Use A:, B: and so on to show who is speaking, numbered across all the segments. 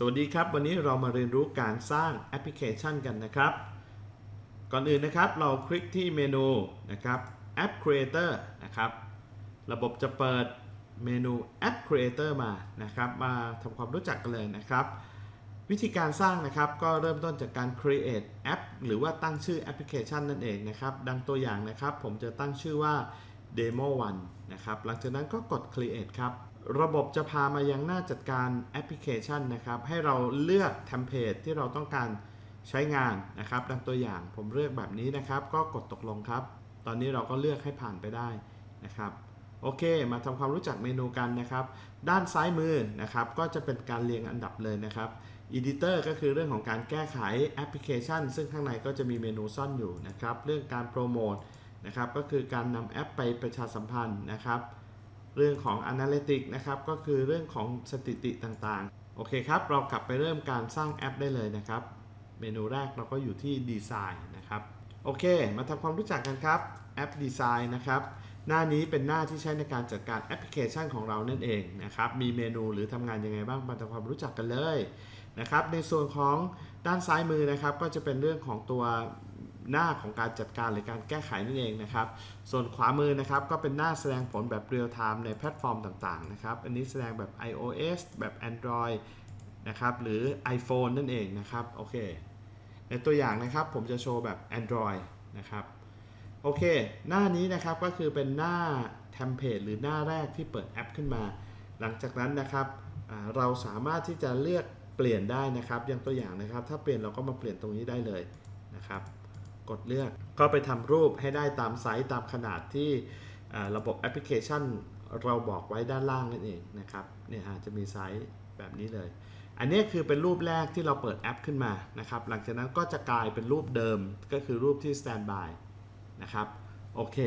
A: สวัสดีครับ วันนี้เรามาเรียนรู้การสร้างแอปพลิเคชันกันนะครับ ก่อนอื่นนะครับเราคลิกที่เมนูนะครับ App Creator นะครับระบบจะเปิดเมนู App Creator มานะครับมาทำความรู้จักกันเลยนะครับ วิธีการสร้างนะครับก็เริ่มต้นจากการ create app หรือว่าตั้งชื่อแอปพลิเคชันนั่นเองนะครับ ดังตัวอย่างนะครับ ผมจะตั้งชื่อว่า demo 1นะครับหลังจากนั้นก็กด create ครับ ระบบจะพามายังหน้าจัดการแอปพลิเคชันนะครับ ให้เราเลือกเทมเพลตที่เราต้องการใช้งานนะครับ ดังตัวอย่างผมเลือกแบบนี้นะครับ ก็กดตกลงครับ ตอนนี้เราก็เลือกให้ผ่านไปได้นะครับ โอเค มาทำความรู้จักเมนูกันนะครับ ด้านซ้ายมือนะครับ ก็จะเป็นการเรียงอันดับเลยนะครับ Editor ก็คือเรื่องของการแก้ไขแอปพลิเคชัน ซึ่งข้างในก็จะมีเมนูซ่อนอยู่นะครับ เรื่องการโปรโมทนะครับ ก็คือการนำแอปไปประชาสัมพันธ์นะครับ เรื่องของ Analytics นะครับก็คือเรื่องของสถิติต่างๆ โอเคครับ เรากลับไปเริ่มการสร้างแอปได้เลยนะครับ เมนูแรกเราก็อยู่ที่ดีไซน์นะครับ โอเค มาทำความรู้จักกันครับแอปดีไซน์นะครับหน้านี้เป็นหน้าที่ใช้ในการจัดการแอปพลิเคชันของเรานั่นเองนะครับ มีเมนูหรือทำงานยังไงบ้างมาทำความรู้จักกันเลยนะครับ ในส่วนของด้านซ้ายมือนะครับ ก็จะเป็นเรื่องของตัว หน้าของการจัดการหรือการแก้ไขนั่นเองนะครับ ส่วนขวามือนะครับก็เป็นหน้าแสดงผลแบบเรียลไทม์ในแพลตฟอร์มต่างๆนะครับ อันนี้แสดงแบบ iOS แบบ Android นะครับหรือ iPhone นั่นเองนะครับโอเคในตัวอย่างนะครับผมจะโชว์แบบ Android นะครับโอเค หน้านี้นะครับก็คือเป็นหน้าเทมเพลตหรือหน้าแรกที่เปิดแอปขึ้นมา หลังจากนั้นนะครับเราสามารถที่จะเลือกเปลี่ยนได้นะครับอย่างตัวอย่างนะครับ ถ้าเปลี่ยนเราก็มาเปลี่ยนตรงนี้ได้เลยนะครับ กดเลือก ก็ไปทำรูปให้ได้ตามไซส์ตามขนาดที่ระบบแอปพลิเคชันเราบอกไว้ด้านล่างนั่นเองนะครับเนี่ยอาจะมีไซส์แบบนี้เลย อันนี้คือเป็นรูปแรกที่เราเปิดแอปขึ้นมานะครับ หลังจากนั้นก็จะกลายเป็นรูปเดิมก็คือรูปที่ standby นะครับโอเค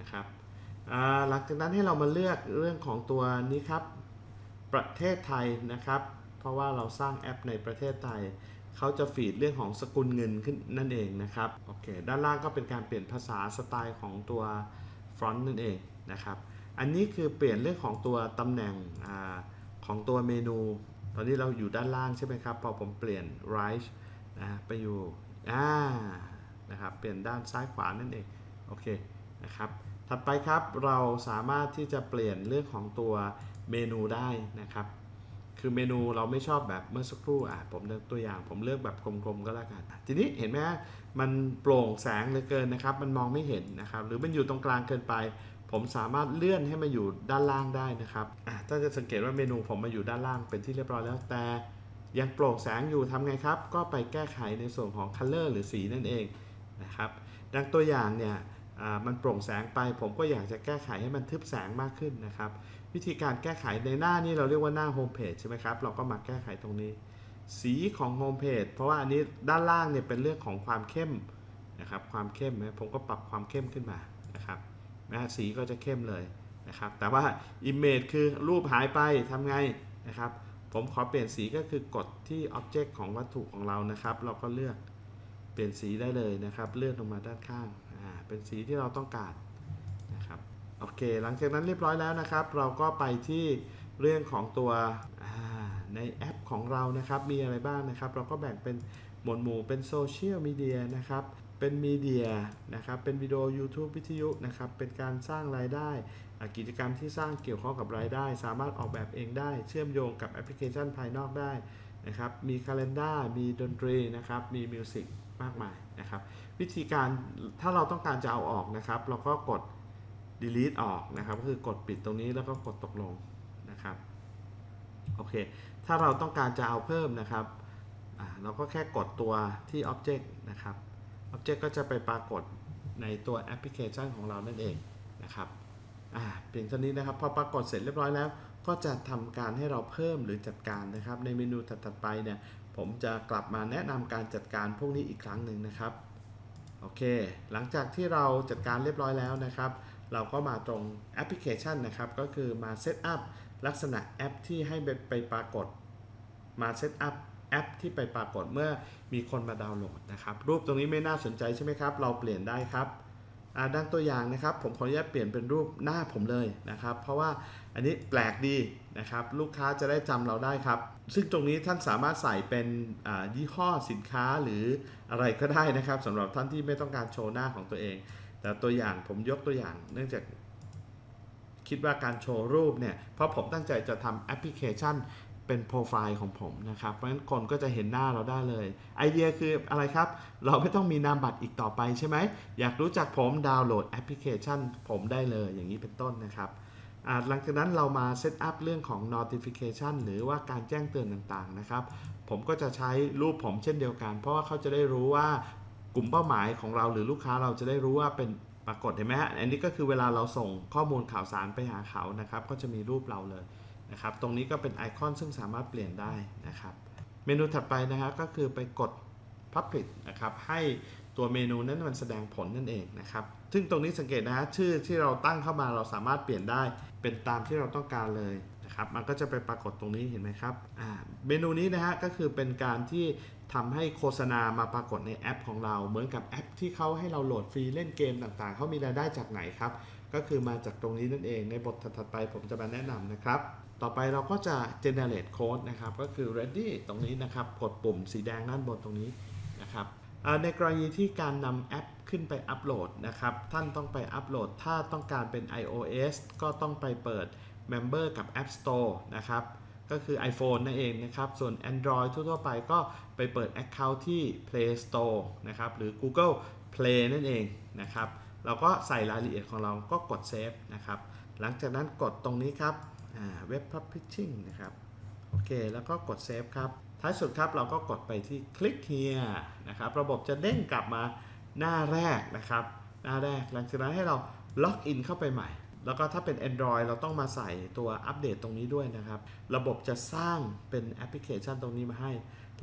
A: นะครับหลังจากนั้นให้เรามาเลือกเรื่องของตัวนี้ครับ ประเทศไทยนะครับ เพราะว่าเราสร้างแอปในประเทศไทย เขาจะฟีดเรื่องของสกุลเงินขึ้นนั่นเองนะครับโอเคด้านล่างก็เป็นการเปลี่ยนภาษาสไตล์ของตัวฟรอนต์นั่นเองนะครับอันนี้คือเปลี่ยนเรื่องของตัวตำแหน่งอของตัวเมนู ตอนนี้เราอยู่ด้านล่างใช่ไหมครับ พอผมเปลี่ยน right นะไปอยู่อ่านะครับเปลี่ยนด้านซ้ายขวานั่นเองโอเคนะครับถัดไปครับเราสามารถที่จะเปลี่ยนเรื่องของตัวเมนูได้นะครับ คือเมนูเราไม่ชอบแบบเมื่อสักครู่อะผมเลือกตัวอย่าง ผมเลือกแบบกลมๆก็แล้วกัน ทีนี้เห็นไหมมันโปร่งแสงเหลือเกินนะครับ มันมองไม่เห็นนะครับ หรือมันอยู่ตรงกลางเกินไป ผมสามารถเลื่อนให้มาอยู่ด้านล่างได้นะครับอะถ้าจะสังเกตว่าเมนูผมมาอยู่ด้านล่างเป็นที่เรียบร้อยแล้วแต่ยังโปร่งแสงอยู่ทำไงครับ ก็ไปแก้ไขในส่วนของ color หรือสีนั่นเองนะครับ ดังตัวอย่างเนี่ย มันโปร่งแสงไป ผมก็อยากจะแก้ไขให้มันทึบแสงมากขึ้นนะครับ วิธีการแก้ไขในหน้านี้เราเรียกว่าหน้าโฮมเพจใช่ไหมครับ เราก็มาแก้ไขตรงนี้ สีของโฮมเพจเพราะว่าอันนี้ด้านล่างเนี่ยเป็นเรื่องของความเข้มนะครับ ความเข้มนะผมก็ปรับความเข้มขึ้นมานะครับนะสีก็จะเข้มเลยนะครับ แต่ว่า Image คือรูปหายไปทำไงนะครับ ผมขอเปลี่ยนสีก็คือกดที่ Object ของวัตถุของเรานะครับ เราก็เลือกเปลี่ยนสีได้เลยนะครับ เลื่อนลงมาด้านข้าง เป็นสีที่เราต้องการนะครับโอเค หลังจากนั้นเรียบร้อยแล้วนะครับ เราก็ไปที่เรื่องของตัวในแอปของเรานะครับ มีอะไรบ้างนะครับ เราก็แบ่งเป็นหมวดหมู่เป็นโซเชียลมีเดียนะครับเป็นมีเดียนะครับ เป็นวิดีโอ YouTube วิทยุนะครับ เป็นการสร้างรายได้ กิจกรรมที่สร้างเกี่ยวข้องกับรายได้ สามารถออกแบบเองได้ เชื่อมโยงกับแอปพลิเคชันภายนอกได้ นะครับ มีคาล endar มีดนตรีนะครับ มีมิวสิกมากมายนะครับ วิธีการถ้าเราต้องการจะเอาออกนะครับ เราก็กด delete ออกนะครับ ก็คือกดปิดตรงนี้แล้วก็กดตกลงนะครับ โอเค ถ้าเราต้องการจะเอาเพิ่มนะครับ เราก็แค่กดตัวที่ Object นะครับ Object ก็จะไปปรากฏในตัวแอปพลิเคชันของเรานั่นเองนะครับ อ่า เพียงเท่านี้นะครับ พอปรากฏเสร็จเรียบร้อยแล้ว ก็จะทำการให้เราเพิ่มหรือจัดการนะครับ ในเมนูถัดๆไปเนี่ยผมจะกลับมาแนะนำการจัดการพวกนี้อีกครั้งหนึ่งนะครับโอเค หลังจากที่เราจัดการเรียบร้อยแล้วนะครับ เราก็มาตรงแอปพลิเคชันนะครับ ก็คือมาเซตอัพลักษณะแอปที่ให้ไปปรากฏ มาเซตอัพแอปที่ไปปรากฏเมื่อมีคนมาดาวน์โหลดนะครับ รูปตรงนี้ไม่น่าสนใจใช่ไหมครับ เราเปลี่ยนได้ครับ ดังตัวอย่างนะครับ ผมขออนุญาตเปลี่ยนเป็นรูปหน้าผมเลยนะครับ เพราะว่าอันนี้แปลกดีนะครับ ลูกค้าจะได้จำเราได้ครับ ซึ่งตรงนี้ท่านสามารถใส่เป็นยี่ห้อสินค้าหรืออะไรก็ได้นะครับสำหรับท่านที่ไม่ต้องการโชว์หน้าของตัวเอง แต่ตัวอย่างผมยกตัวอย่าง เนื่องจากคิดว่าการโชว์รูปเนี่ย เพราะผมตั้งใจจะทำแอปพลิเคชัน เป็นโปรไฟล์ของผมนะครับ เพราะฉะนั้นคนก็จะเห็นหน้าเราได้เลย ไอเดียคืออะไรครับ เราไม่ต้องมีนามบัตรอีกต่อไปใช่ไหม อยากรู้จักผมดาวน์โหลดแอปพลิเคชันผมได้เลยอย่างนี้เป็นต้นนะครับหลังจากนั้นเรามาเซตอัพเรื่องของ notification หรือว่าการแจ้งเตือนต่างๆนะครับ ผมก็จะใช้รูปผมเช่นเดียวกัน เพราะว่าเขาจะได้รู้ว่ากลุ่มเป้าหมายของเราหรือลูกค้าเราจะได้รู้ว่าเป็นปรากฏเห็นไหมฮะ อันนี้ก็คือเวลาเราส่งข้อมูลข่าวสารไปหาเขานะครับ ก็จะมีรูปเราเลย นะครับ ตรงนี้ก็เป็นไอคอนซึ่งสามารถเปลี่ยนได้นะครับ เมนูถัดไปนะครับก็คือไปกด Public นะครับให้ตัวเมนูนั้นมันแสดงผลนั่นเองนะครับ ซึ่งตรงนี้สังเกตนะฮะชื่อที่เราตั้งเข้ามาเราสามารถเปลี่ยนได้เป็นตามที่เราต้องการเลย นะครับมันก็จะไปปรากฏตรงนี้เห็นไหมครับเมนูนี้นะฮะก็คือเป็นการที่ทำให้โฆษณามาปรากฏในแอปของเรา เหมือนกับแอปที่เขาให้เราโหลดฟรีเล่นเกมต่างๆเขามีรายได้จากไหนครับ ก็คือมาจากตรงนี้นั่นเองในบทถัดไปผมจะมาแนะนำนะครับ ต่อไปเราก็จะ generate code นะครับ ก็คือ ready ตรงนี้นะครับ กดปุ่มสีแดงด้านบนตรงนี้นะครับในกรณีที่การนำแอปขึ้นไปอัปโหลดนะครับ ท่านต้องไปอัปโหลด ถ้าต้องการเป็น iOS ก็ต้องไปเปิด Member กับ App Store นะครับ ก็คือ iPhone นั่นเองนะครับ ส่วน Android ทั่วๆไปก็ไปเปิด Account ที่ Play Store นะครับ หรือ Google Play นั่นเองนะครับ เราก็ใส่รายละเอียดของเราก็กด Save นะครับ หลังจากนั้นกดตรงนี้ครับอ่า Web Publishing นะครับ โอเค แล้วก็กด Save ครับ ท้ายสุดครับเราก็กดไปที่ Click here นะครับ ระบบจะเด้งกลับมาหน้าแรกนะครับ หน้าแรก หลังจากนั้นให้เราล็อกอินเข้าไปใหม่ แล้วก็ถ้าเป็น Android เราต้องมาใส่ตัวอัปเดตตรงนี้ด้วยนะครับ ระบบจะสร้างเป็นแอปพลิเคชันตรงนี้มาให้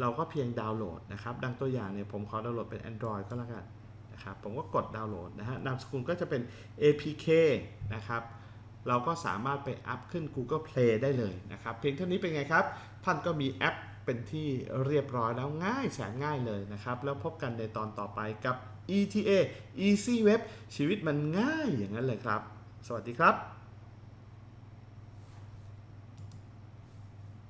A: เราก็เพียงดาวน์โหลดนะครับ ดังตัวอย่างเนี่ยผมขอดาวน์โหลดเป็น Android ก็แล้วกันนะครับ ผมก็กดดาวน์โหลดนะฮะ นามสกุลก็จะเป็น APK นะครับ เราก็สามารถไปอัพขึ้น Google Play ได้เลยนะครับ เพียงเท่านี้เป็นไงครับ ท่านก็มีแอปเป็นที่เรียบร้อยแล้วง่ายแสนง่ายเลยนะครับ แล้วพบกันในตอนต่อไปกับ ETA Easy Web ชีวิตมันง่ายอย่างนั้นเลยครับ สวัสดีครับ